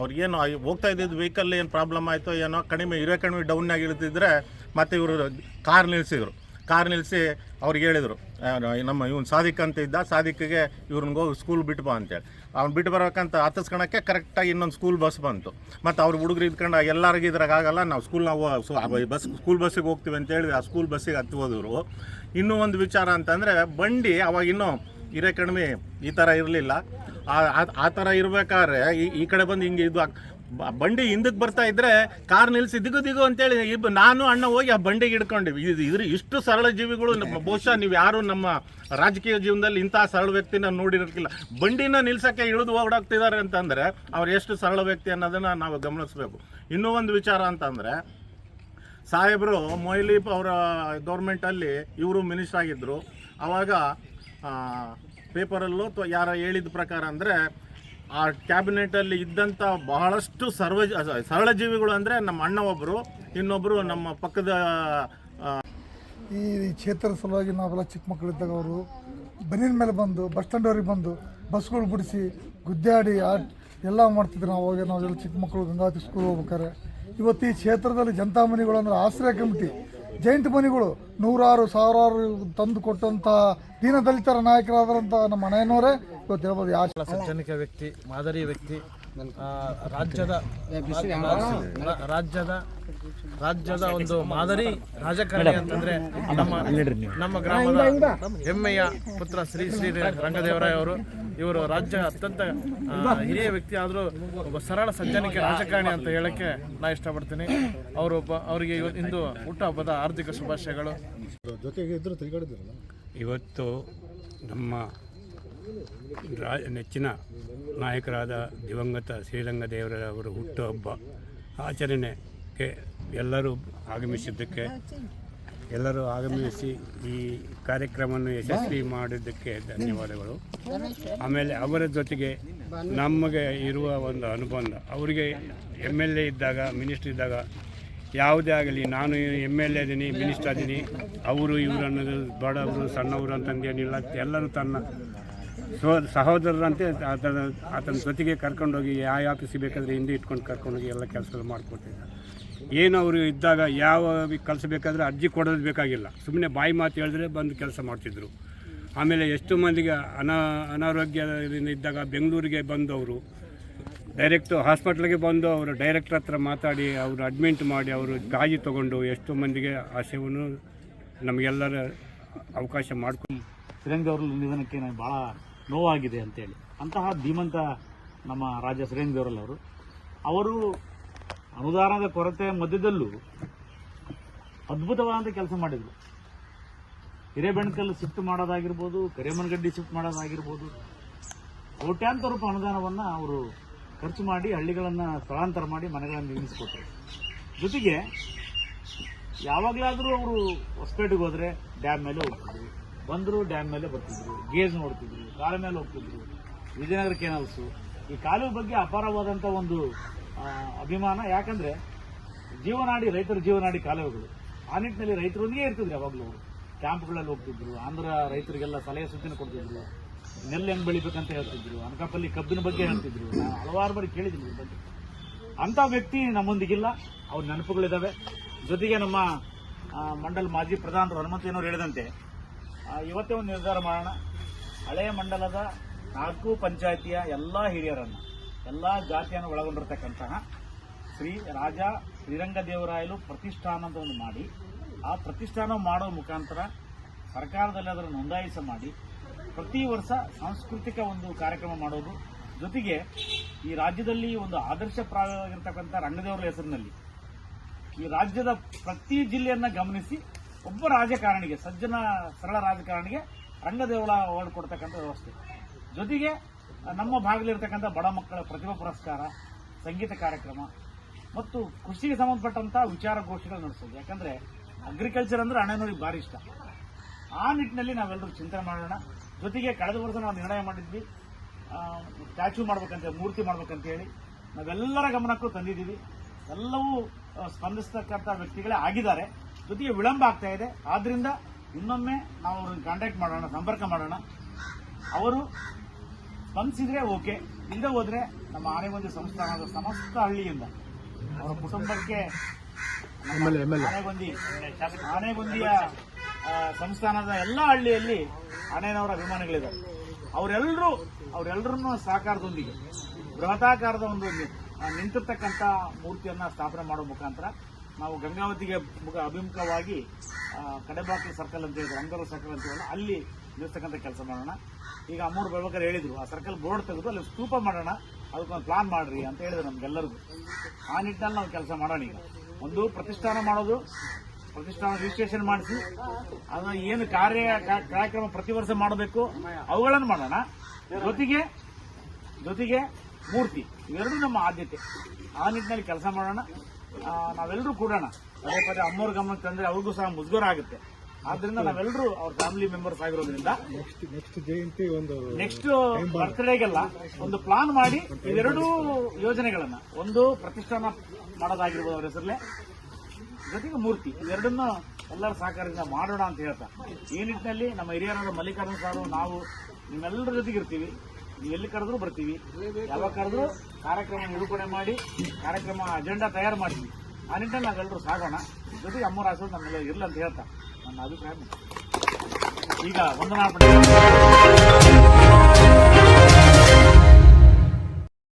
ಅವ್ರಿಗೇನು ಹೋಗ್ತಾ ಇದ್ದಿದ್ದು ವೆಹಿಕಲ್ ಏನು ಪ್ರಾಬ್ಲಮ್ ಆಯಿತೋ ಏನೋ ಕಡಿಮೆ, ಇರೋ ಕಡಿಮೆ ಡೌನ್ನಾಗಿ ಇಳ್ತಿದ್ರೆ ಮತ್ತು ಇವರು ಕಾರ್ ನಿಲ್ಲಿಸಿದ್ರು ಕಾರ್ ನಿಲ್ಲಿಸಿ ಅವ್ರಿಗೆ ಹೇಳಿದರು. ನಮ್ಮ ಇವನು ಸಾದಿಕ್ ಅಂತ ಇದ್ದ ಸಾಧಿಕ್ಗೆ ಇವ್ರನ್ನ ಹೋಗಿ ಸ್ಕೂಲ್ ಬಿಟ್ಟು ಬಾ ಅಂತೇಳಿ. ಅವ್ನು ಬಿಟ್ಟು ಬರೋಕ್ಕಂತ ಹತ್ತಿಸ್ಕೊಳಕ್ಕೆ ಕರೆಕ್ಟಾಗಿ ಇನ್ನೊಂದು ಸ್ಕೂಲ್ ಬಸ್ ಬಂತು. ಮತ್ತು ಅವ್ರು ಹುಡುಗರು ಇದ್ಕೊಂಡು ಎಲ್ಲರಿಗೂ ಇದ್ರಾಗಲ್ಲ ನಾವು ಸ್ಕೂಲ್ ನಾವು ಬಸ್ ಸ್ಕೂಲ್ ಬಸ್ಸಿಗೆ ಹೋಗ್ತೀವಿ ಅಂತೇಳಿ ಆ ಸ್ಕೂಲ್ ಬಸ್ಸಿಗೆ ಹತ್ತಿ ಹೋದ್ರು ಇನ್ನೂ ಒಂದು ವಿಚಾರ ಅಂತಂದರೆ, ಬಂಡಿ ಅವಾಗ ಇನ್ನೂ ಕಡಿಮೆ ಈ ಥರ ಇರಲಿಲ್ಲ. ಆ ಥರ ಇರಬೇಕಾದ್ರೆ ಈ ಈ ಕಡೆ ಬಂದು ಹಿಂಗೆ ಇದು ಬಂಡಿ ಹಿಂದಕ್ಕೆ ಬರ್ತಾ ಇದ್ರೆ ಕಾರ್ ನಿಲ್ಲಿಸಿ ದಿಗು ದಿಗು ಅಂತೇಳಿ ಇಬ್ ನಾನು ಅಣ್ಣ ಹೋಗಿ ಆ ಬಂಡಿಗೆ ಹಿಡ್ಕೊಂಡಿವಿ. ಇದು ಇದ್ರ ಇಷ್ಟು ಸರಳ ಜೀವಿಗಳು ಬಹುಶಃ ನೀವು ಯಾರು ನಮ್ಮ ರಾಜಕೀಯ ಜೀವನದಲ್ಲಿ ಇಂಥ ಸರಳ ವ್ಯಕ್ತಿನ ನೋಡಿರಕ್ಕಿಲ್ಲ. ಬಂಡಿನ ನಿಲ್ಸಕ್ಕೆ ಇಳಿದು ಓಡಾಡ್ತಿದ್ದಾರೆ ಅಂತಂದರೆ ಅವ್ರು ಎಷ್ಟು ಸರಳ ವ್ಯಕ್ತಿ ಅನ್ನೋದನ್ನು ನಾವು ಗಮನಿಸಬೇಕು. ಇನ್ನೂ ಒಂದು ವಿಚಾರ ಅಂತಂದರೆ ಸಾಹೇಬರು ಮೊಯ್ಲೀಪ್ ಅವರ ಗೌರ್ಮೆಂಟಲ್ಲಿ ಇವರು ಮಿನಿಸ್ಟರ್ ಆಗಿದ್ದರು ಆವಾಗ ಪೇಪರಲ್ಲೂ ಅಥವಾ ಯಾರ ಹೇಳಿದ ಪ್ರಕಾರ ಅಂದರೆ ಆ ಕ್ಯಾಬಿನೆಟಲ್ಲಿ ಇದ್ದಂಥ ಬಹಳಷ್ಟು ಸರ್ವ ಸರಳ ಜೀವಿಗಳು ಅಂದರೆ ನಮ್ಮ ಅಣ್ಣ ಒಬ್ಬರು ಇನ್ನೊಬ್ಬರು ನಮ್ಮ ಪಕ್ಕದ ಈ ಕ್ಷೇತ್ರದ ಸಲುವಾಗಿ ನಾವೆಲ್ಲ ಚಿಕ್ಕ ಮಕ್ಕಳಿದ್ದಾಗ ಅವರು ಬನಿನ ಮೇಲೆ ಬಂದು, ಬಸ್ ಸ್ಟ್ಯಾಂಡವ್ರಿಗೆ ಬಂದು ಬಸ್ಗಳು ಬಿಡಿಸಿ ಗುದ್ದಾಡಿ ಆಟ ಎಲ್ಲ ಮಾಡ್ತಿದ್ರು ನಾವು. ಅವಾಗ ನಾವೆಲ್ಲ ಚಿಕ್ಕ ಮಕ್ಕಳು ಗಂಗಾವತಿ ಸ್ಕೂಲ್ ಹೋಗ್ಬೇಕಾರೆ ಇವತ್ತು ಈ ಕ್ಷೇತ್ರದಲ್ಲಿ ಜನತಾ ಮನೆಗಳು ಅಂದರೆ ಆಶ್ರಯ ಕಮಿಟಿ, ಜೈಂಟ್ ಮನೆಗಳು ನೂರಾರು, ಸಾವಿರಾರು ತಂದು ಕೊಟ್ಟಂಥ ದೀನದಲಿತರ ನಾಯಕರಾದಂಥ ನಮ್ಮ ಮನೆಯನ್ನವರೇ ಇವತ್ತು ಹೇಳ್ಬೋದು ಯಾ ಸಜ್ಜನಿಕ ವ್ಯಕ್ತಿ ಮಾದರಿ ವ್ಯಕ್ತಿ ರಾಜ್ಯದ ರಾಜ್ಯದ ರಾಜ್ಯದ ಒಂದು ಮಾದರಿ ರಾಜಕಾರಣಿ ಅಂತಂದ್ರೆ ನಮ್ಮ ನಮ್ಮ ಗ್ರಾಮದ ಹೆಮ್ಮೆಯ ಪುತ್ರ ಶ್ರೀ ಶ್ರೀ ರಂಗದೇವರಾಯ ಅವರು. ಇವರು ರಾಜ್ಯ ಅತ್ಯಂತ ಹಿರಿಯ ವ್ಯಕ್ತಿ ಆದರೂ ಒಬ್ಬ ಸರಳ ಸಜ್ಜನಿಕೆ ರಾಜಕಾರಣಿ ಅಂತ ಹೇಳಕ್ಕೆ ನಾ ಇಷ್ಟಪಡ್ತೀನಿ. ಅವರೊಬ್ಬ ಒಬ್ಬ ಅವರಿಗೆ ಇವತ್ತು ಇಂದು ಹುಟ್ಟುಹಬ್ಬದ ಆರ್ಥಿಕ ಶುಭಾಶಯಗಳು. ಇವತ್ತು ನಮ್ಮ ರಾ, ನೆಚ್ಚಿನ ನಾಯಕರಾದ ದಿವಂಗತ ಶ್ರೀರಂಗದೇವರವರ ಹುಟ್ಟುಹಬ್ಬ ಆಚರಣೆಗೆ ಎಲ್ಲರೂ ಆಗಮಿಸಿದ್ದಕ್ಕೆ, ಎಲ್ಲರೂ ಆಗಮಿಸಿ ಈ ಕಾರ್ಯಕ್ರಮವನ್ನು ಯಶಸ್ವಿ ಮಾಡಿದ್ದಕ್ಕೆ ಧನ್ಯವಾದಗಳು. ಆಮೇಲೆ ಅವರ ಜೊತೆಗೆ ನಮಗೆ ಇರುವ ಒಂದು ಅನುಬಂಧ, ಅವರಿಗೆ ಎಂ ಎಲ್ ಎ ಇದ್ದಾಗ, ಮಿನಿಸ್ಟ್ರ್ ಇದ್ದಾಗ ಯಾವುದೇ ಆಗಲಿ, ನಾನು ಎಂ ಎಲ್ ಎ ಇದ್ದೀನಿ ಮಿನಿಸ್ಟರ್ ಇದ್ದೀನಿ ಅವರು ಇವರು ಅನ್ನೋದು ಬಡವರು ಸಣ್ಣವರು ಅಂತಂದೇನಿಲ್ಲ ಎಲ್ಲರೂ ತನ್ನ ಸೊ ಸಹೋದರರಂತೆ ಆತನ ಆತನ ಜೊತೆಗೆ ಕರ್ಕೊಂಡೋಗಿ ಯಾವ ಆಫೀಸಿಗೆ ಬೇಕಾದರೆ ಹಿಂದೆ ಇಟ್ಕೊಂಡು ಕರ್ಕೊಂಡೋಗಿ ಎಲ್ಲ ಕೆಲಸಗಳು ಮಾಡಿಕೊಡ್ತಿದ್ದ ಏನು ಅವರು ಇದ್ದಾಗ ಯಾವ ಕೆಲಸ ಬೇಕಾದರೆ ಅರ್ಜಿ ಕೊಡೋದು ಬೇಕಾಗಿಲ್ಲ. ಸುಮ್ಮನೆ ಬಾಯಿ ಮಾತು ಹೇಳಿದ್ರೆ ಬಂದು ಕೆಲಸ ಮಾಡ್ತಿದ್ರು. ಆಮೇಲೆ ಎಷ್ಟು ಮಂದಿಗೆ ಅನಾ, ಅನಾರೋಗ್ಯದಿಂದ ಇದ್ದಾಗ ಬೆಂಗಳೂರಿಗೆ ಬಂದವರು, ಡೈರೆಕ್ಟು ಹಾಸ್ಪಿಟ್ಲಿಗೆ ಬಂದು ಅವರು ಡೈರೆಕ್ಟ್ರ್ ಹತ್ರ ಮಾತಾಡಿ ಅವರು ಅಡ್ಮಿಂಟ್ ಮಾಡಿ ಅವರು ಗಾಜಿ ತೊಗೊಂಡು ಎಷ್ಟು ಮಂದಿಗೆ ಆ ಸೇವನ್ನು ನಮಗೆಲ್ಲರ ಅವಕಾಶ ಮಾಡ್ಕೊಂಡು ಸುರೇಂದ್ರ ಅವ್ರ ನಿಧನಕ್ಕೆ ನಾನು ಭಾಳ ನೋವಾಗಿದೆ ಅಂತೇಳಿ. ಅಂತಹ ಧೀಮಂತ ನಮ್ಮ ರಾಜ ಸುರೇಂದ್ರ ದೇವರಲ್ ಅವರು. ಅವರು ಅನುದಾನದ ಕೊರತೆ ಮಧ್ಯದಲ್ಲೂ ಅದ್ಭುತವಾದ ಕೆಲಸ ಮಾಡಿದರು. ಹಿರೇಬೆಣಕಲ್ಲು ಶಿಫ್ಟ್ ಮಾಡೋದಾಗಿರ್ಬೋದು, ಕರೇಮನಗಡ್ಡಿ ಶಿಫ್ಟ್ ಮಾಡೋದಾಗಿರ್ಬೋದು, ಕೋಟ್ಯಾಂತರ ರೂಪಾಯಿ ಅನುದಾನವನ್ನು ಅವರು ಖರ್ಚು ಮಾಡಿ, ಹಳ್ಳಿಗಳನ್ನು ಸ್ಥಳಾಂತರ ಮಾಡಿ, ಮನೆಗಳನ್ನು ನಿರ್ಮಿಸಿಕೊಟ್ರು. ಜೊತೆಗೆ ಯಾವಾಗಲಾದರೂ ಅವರು ಹೊಸಪೇಟೆಗೆ ಹೋದರೆ, ಡ್ಯಾಮ್ ಮೇಲೆ ಹೋಗ್ತಿದ್ರು ಬಂದರು ಡ್ಯಾಮ್ ಮೇಲೆ ಬರ್ತಿದ್ರು, ಗೇಜ್ ನೋಡ್ತಿದ್ರು, ಕಾಲ ಮೇಲೆ ಹೋಗ್ತಿದ್ರು. ವಿಜಯನಗರ ಕೆನಲ್ಸ್ ಈ ಕಾಲುವೆ ಬಗ್ಗೆ ಅಪಾರವಾದಂಥ ಒಂದು ಅಭಿಮಾನ. ಯಾಕಂದರೆ ಜೀವನಾಡಿ, ರೈತರ ಜೀವನಾಡಿ ಕಾಲುವೆಗಳು. ಆ ನಿಟ್ಟಿನಲ್ಲಿ ರೈತರೊಂದಿಗೆ ಇರ್ತಿದ್ರು ಯಾವಾಗಲೂ. ಕ್ಯಾಂಪ್ಗಳಲ್ಲಿ ಹೋಗ್ತಿದ್ರು, ಆಂಧ್ರ ರೈತರಿಗೆಲ್ಲ ಸಲಹೆ ಸೂಚನೆ ಕೊಡ್ತಿದ್ರು. ನೆಲ್ಲು ಹೆಂಗೆ ಬೆಳಿಬೇಕಂತ ಹೇಳ್ತಿದ್ರು, ಅನಕಾಪಲ್ಲಿ ಕಬ್ಬಿನ ಬಗ್ಗೆ ಹೇಳ್ತಿದ್ರು. ನಾನು ಹಲವಾರು ಬಾರಿ ಕೇಳಿದ್ದೀನಿ ಇದ್ರ ಬಗ್ಗೆ. ಅಂಥ ವ್ಯಕ್ತಿ ನಮ್ಮೊಂದಿಗಿಲ್ಲ. ಅವ್ರ ನೆನಪುಗಳಿದ್ದಾವೆ ಜೊತೆಗೆ ನಮ್ಮ ಮಂಡಲ್ ಮಾಜಿ ಪ್ರಧಾನರು ಹನುಮಂತಯ್ಯನವರು ಹೇಳಿದಂತೆ ಇವತ್ತೇ ಒಂದು ನಿರ್ಧಾರ ಮಾಡೋಣ. ಹಳೆಯ ಮಂಡಲದ ನಾಲ್ಕು ಪಂಚಾಯಿತಿಯ ಎಲ್ಲ ಹಿರಿಯರನ್ನು, ಎಲ್ಲ ಜಾತಿಯನ್ನು ಒಳಗೊಂಡಿರ್ತಕ್ಕಂತಹ ಶ್ರೀ ರಾಜ ಶ್ರೀರಂಗದೇವರಾಯಲು ಪ್ರತಿಷ್ಠಾನ ಅಂತ ಒಂದು ಮಾಡಿ, ಆ ಪ್ರತಿಷ್ಠಾನ ಮಾಡೋ ಮುಖಾಂತರ ಸರ್ಕಾರದಲ್ಲಿ ಅದರ ನೋಂದಾಯಿಸ ಮಾಡಿ, ಪ್ರತಿ ವರ್ಷ ಸಾಂಸ್ಕೃತಿಕ ಒಂದು ಕಾರ್ಯಕ್ರಮ ಮಾಡೋದು. ಜೊತೆಗೆ ಈ ರಾಜ್ಯದಲ್ಲಿ ಒಂದು ಆದರ್ಶ ಪ್ರಾಯವಾಗಿರ್ತಕ್ಕಂಥ ರಂಗದೇವರ ಹೆಸರಿನಲ್ಲಿ ಈ ರಾಜ್ಯದ ಪ್ರತಿ ಜಿಲ್ಲೆಯನ್ನ ಗಮನಿಸಿ ಒಬ್ಬ ರಾಜಕಾರಣಿಗೆ, ಸಜ್ಜನ ಸರಳ ರಾಜಕಾರಣಿಗೆ ರಂಗದೇವಳ ಅವಾರ್ಡ್ ಕೊಡ್ತಕ್ಕಂಥ ವ್ಯವಸ್ಥೆ. ಜೊತೆಗೆ ನಮ್ಮ ಭಾಗದಲ್ಲಿರ್ತಕ್ಕಂಥ ಬಡ ಮಕ್ಕಳ ಪ್ರತಿಭಾ ಪುರಸ್ಕಾರ, ಸಂಗೀತ ಕಾರ್ಯಕ್ರಮ ಮತ್ತು ಕೃಷಿಗೆ ಸಂಬಂಧಪಟ್ಟಂತ ವಿಚಾರಗೋಷ್ಠಿಗಳು ನಡೆಸೋದು. ಯಾಕಂದ್ರೆ ಅಗ್ರಿಕಲ್ಚರ್ ಅಂದ್ರೆ ಅಣ್ಣನವ್ರಿಗೆ ಭಾರಿ ಇಷ್ಟ. ಆ ನಿಟ್ಟಿನಲ್ಲಿ ನಾವೆಲ್ಲರೂ ಚಿಂತನೆ ಮಾಡೋಣ. ಜೊತೆಗೆ ಕಳೆದ ವರ್ಷ ನಾವು ನಿರ್ಣಯ ಮಾಡಿದ್ವಿ. ಸ್ಟ್ಯಾಚ್ಯೂ ಮಾಡ್ಬೇಕಂತ, ಮೂರ್ತಿ ಮಾಡ್ಬೇಕಂತ ಹೇಳಿ ನಾವೆಲ್ಲರ ಗಮನಕ್ಕೂ ತಂದಿದ್ದೀವಿ. ಎಲ್ಲವೂ ಸ್ಪಂದಿಸ್ತಕ್ಕಂಥ ವ್ಯಕ್ತಿಗಳೇ ಆಗಿದ್ದಾರೆ. ಜೊತೆಗೆ ವಿಳಂಬ ಆಗ್ತಾ ಇದೆ. ಆದ್ರಿಂದ ಇನ್ನೊಮ್ಮೆ ನಾವು ಅವ್ರನ್ನ ಕಾಂಟ್ಯಾಕ್ಟ್ ಮಾಡೋಣ ಸಂಪರ್ಕ ಮಾಡೋಣ. ಅವರು ಸ್ಪಂದಿಸಿದ್ರೆ ಓಕೆ ಇಲ್ಲದೆ ಹೋದ್ರೆ ನಮ್ಮ ಆನೆಗೊಂದಿ ಸಂಸ್ಥಾನದ ಸಮಸ್ತ ಹಳ್ಳಿಯಿಂದ ಅವರ ಕುಟುಂಬಕ್ಕೆ ಆನೆಗೊಂದಿ ಆನೆಗೊಂದಿಯ ಸಂಸ್ಥಾನದ ಎಲ್ಲ ಹಳ್ಳಿಯಲ್ಲಿ ಆನೆನವರ ಅಭಿಮಾನಿಗಳಿದ್ದಾರೆ. ಅವರೆಲ್ಲರೂ ಅವರೆಲ್ಲರನ್ನೂ ಸಹಕಾರದೊಂದಿಗೆ ಬೃಹತಾಕಾರದ ಒಂದು ನಿಂತಿರ್ತಕ್ಕಂಥ ಮೂರ್ತಿಯನ್ನ ಸ್ಥಾಪನೆ ಮಾಡುವ ಮುಖಾಂತರ ನಾವು ಗಂಗಾವತಿಗೆ ಮುಖ ಅಭಿಮುಖವಾಗಿ ಕಡೆಬಾಕಿ ಸರ್ಕಲ್ ಅಂತ ಹೇಳಿದ್ರು ಅಂಗರು ಸರ್ಕಲ್ ಅಂತ ಹೇಳೋಣ ಅಲ್ಲಿ ನಿಲ್ಲಿಸ್ತಕ್ಕಂಥ ಕೆಲಸ ಮಾಡೋಣ. ಈಗ ಅಮ್ಮೂರು ಬರ್ಬೇಕಾದ್ರೆ ಹೇಳಿದ್ರು, ಆ ಸರ್ಕಲ್ ಬೋರ್ಡ್ ತೆಗೆದು ಅಲ್ಲಿ ಸ್ತೂಪ ಮಾಡೋಣ ಅದಕ್ಕೊಂದು ಪ್ಲಾನ್ ಮಾಡ್ರಿ ಅಂತ ಹೇಳಿದ್ರು ನಮ್ಗೆಲ್ಲರಿಗೂ. ಆ ನಿಟ್ಟಿನಲ್ಲಿ ನಾವು ಕೆಲಸ ಮಾಡೋಣ ಈಗ. ಒಂದು ಪ್ರತಿಷ್ಠಾನ ಮಾಡೋದು, ಪ್ರತಿಷ್ಠಾನ ರಿಜಿಸ್ಟ್ರೇಷನ್ ಮಾಡಿಸಿ ಅದನ್ನ ಏನು ಕಾರ್ಯ ಕಾರ್ಯಕ್ರಮ ಪ್ರತಿ ವರ್ಷ ಮಾಡಬೇಕು, ಅವುಗಳನ್ನು ಮಾಡೋಣ. ಜೊತೆಗೆ ಜೊತೆಗೆ ಮೂರ್ತಿ, ಇವೆರಡೂ ನಮ್ಮ ಆದ್ಯತೆ. ಆ ನಿಟ್ಟಿನಲ್ಲಿ ಕೆಲಸ ಮಾಡೋಣ. ನಾವೆಲ್ಲರೂ ಕೂಡೋಣ ಅದೇ ಪದೇ ಅಮ್ಮವ್ರ ಗಮನಕ್ಕೆ ತಂದ್ರೆ ಅವ್ರಿಗೂ ಸಹ ಮುಜುಗರ ಆಗುತ್ತೆ. ಆದ್ರಿಂದ ನಾವೆಲ್ಲರೂ ಅವ್ರ ಫ್ಯಾಮಿಲಿ ಮೆಂಬರ್ಸ್ ಆಗಿರೋದ್ರಿಂದ ನೆಕ್ಸ್ಟ್ ಜಯಂತಿ ಒಂದು ನೆಕ್ಸ್ಟ್ ಬರ್ತ್ಡೇಗೆಲ್ಲ ಒಂದು ಪ್ಲಾನ್ ಮಾಡಿ ಇವೆರಡೂ ಯೋಜನೆಗಳನ್ನ ಒಂದು ಪ್ರತಿಷ್ಠಾನ ಮಾಡೋದಾಗಿರ್ಬೋದು ಅವ್ರ ಹೆಸರಲ್ಲೇ ಜೊತೆಗೆ ಮೂರ್ತಿ ಇವೆರಡನ್ನ ಎಲ್ಲರ ಸಹಕಾರದಿಂದ ಮಾಡೋಣ ಅಂತ ಹೇಳ್ತಾ. ಈ ನಿಟ್ಟಿನಲ್ಲಿ ನಮ್ಮ ಹಿರಿಯರಾದ ಮಲ್ಲಿಕಾರ್ಜುನ್ ಸಾರು ನಾವು ನಿಮ್ಮೆಲ್ಲರ ಜೊತೆಗೆ ಇರ್ತೀವಿ ನೀವು ಎಲ್ಲಿ ಕರೆದ್ರು ಬರ್ತೀವಿ. ಯಾವಾಗ ಕರೆದ್ರು ಕಾರ್ಯಕ್ರಮ ನಿರೂಪಣೆ ಮಾಡಿ, ಕಾರ್ಯಕ್ರಮ ಅಜೆಂಡಾ ತಯಾರು ಮಾಡ್ತೀವಿ. ಆ ನಿಟ್ಟಿನಲ್ಲಿ ನಾವೆಲ್ಲರೂ ಸಾಗೋಣ. ಜೊತೆಗೆ ಅಮ್ಮ ಆಸೋದು ನಮ್ಮೆಲ್ಲ ಇರಲಿ ಅಂತ ಹೇಳ್ತಾ ನನ್ನ ಅಭಿಪ್ರಾಯ. ಈಗ ವಂದನಾ